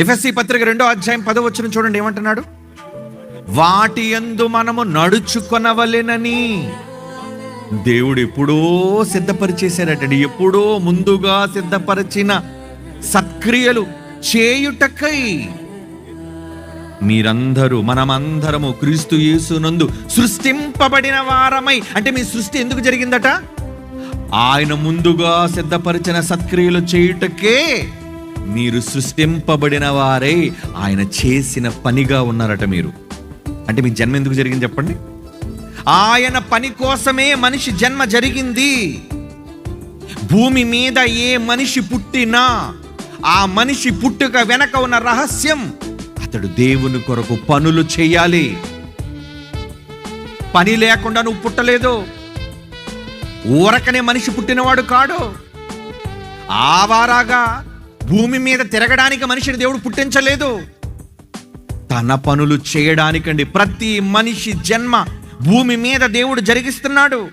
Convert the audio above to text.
FSC పత్రిక రెండో అధ్యాయం పదవచ్చును చూడండి ఏమంటున్నాడు? వాటి ఎందు మనము నడుచుకొనవలెనని దేవుడు ఎప్పుడో సిద్ధపరిచేశాడటండి ఎప్పుడో ముందుగా సిద్ధపరిచిన సత్క్రియలు చేయుటకై మీరందరూ మనమందరము క్రీస్తు యేసునందు సృష్టింపబడిన వారమై అంటే మీ సృష్టి ఎందుకు జరిగిందట? ఆయన ముందుగా సిద్ధపరిచిన సత్క్రియలు చేయుటకే మీరు సృష్టింపబడిన వారై. ఆయన చేసిన పనిగా ఉన్నారట మీరు. అంటే మీ జన్మ ఎందుకు జరిగింది చెప్పండి. ఆయన పని కోసమే మనిషి జన్మ జరిగింది. భూమి మీద ఏ మనిషి పుట్టినా ఆ మనిషి పుట్టుక వెనక ఉన్న రహస్యం అతడు దేవుని కొరకు పనులు చేయాలి. పని లేకుండా నువ్వు పుట్టలేదు. ఊరకనే మనిషి పుట్టినవాడు కాడు. ఆవారాగా భూమి మీద తిరగడానికి మనిషిని దేవుడు పుట్టించలేదు. తన పనులు చేయడానికండి ప్రతి మనిషి జన్మ భూమి మీద దేవుడు జరిగిస్తున్నాడు.